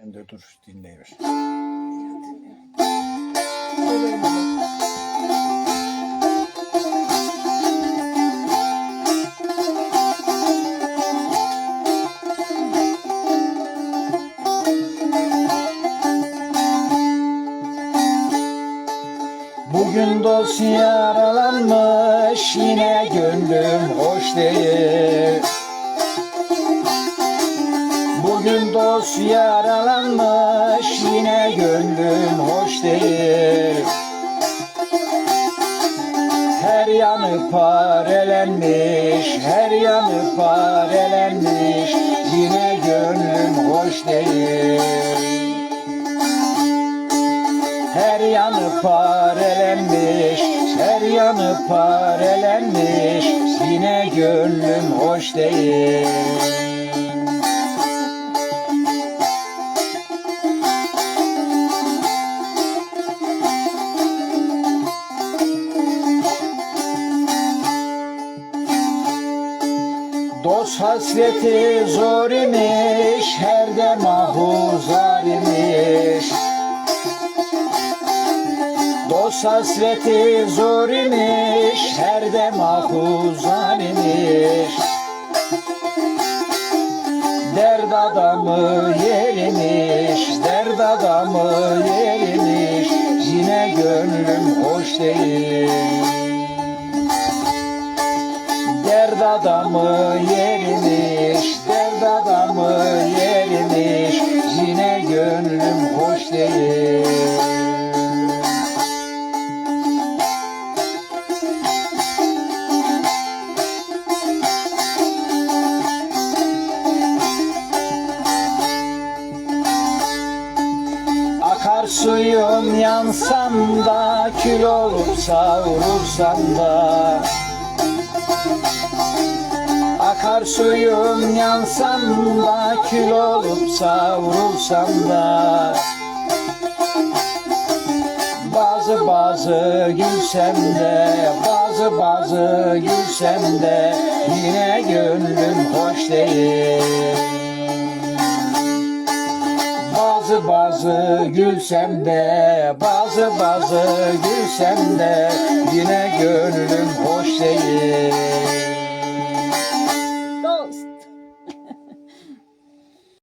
Sen de dur dinleyiver. Bugün dost yaralanmış yine gönlüm hoş değil. Yaralanmış yine gönlüm hoş değil. Her yanı parelenmiş, her yanı parelenmiş yine gönlüm hoş değil. Her yanı parelenmiş, her yanı parelenmiş Yine gönlüm hoş değil hasreti zor imiş, her de mahuzar imiş Dost hasreti zor imiş, her de mahuzan imiş. Derd adamı yerimiş, derd adamı yerimiş. Yine gönlüm hoş değil. Adamı yerimiş, derd adamı yerimiş. Yine gönlüm hoş değil. Akarsuyum yansam da kül olup savrursam da Akarsuyum yansam da kül olup savrursam da. Bazı bazı gülsem de Bazı bazı gülsem de Yine gönlüm hoş değil. Bazı bazı gülsem de Bazı bazı gülsem de Yine gönlüm hoş değil